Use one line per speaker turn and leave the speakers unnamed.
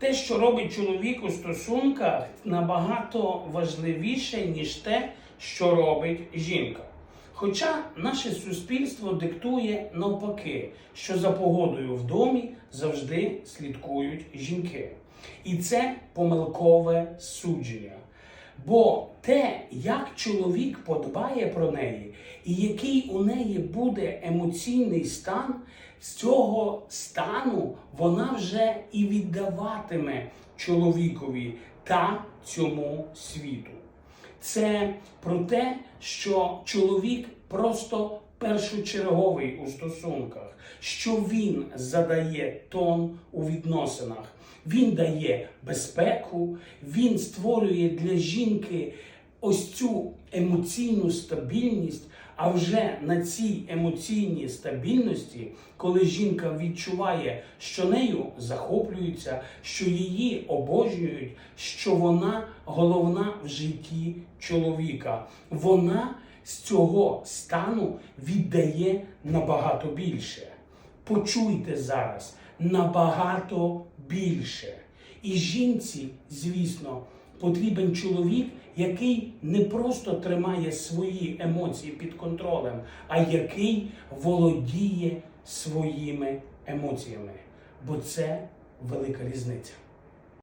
те, що робить чоловік у стосунках, набагато важливіше, ніж те, що робить жінка. Хоча наше суспільство диктує навпаки, що за погодою в домі завжди слідкують жінки. І це помилкове судження. Бо те, як чоловік подбає про неї, і який у неї буде емоційний стан, з цього стану вона вже і віддаватиме чоловікові та цьому світу. Це про те, що чоловік просто першочерговий у стосунках, що він задає тон у відносинах, він дає безпеку, він створює для жінки ось цю емоційну стабільність. А вже на цій емоційній стабільності, коли жінка відчуває, що нею захоплюються, що її обожнюють, що вона головна в житті чоловіка, вона з цього стану віддає набагато більше. Почуйте зараз набагато більше. І жінці, звісно, потрібен чоловік, який не просто тримає свої емоції під контролем, а який володіє своїми емоціями. Бо це велика різниця.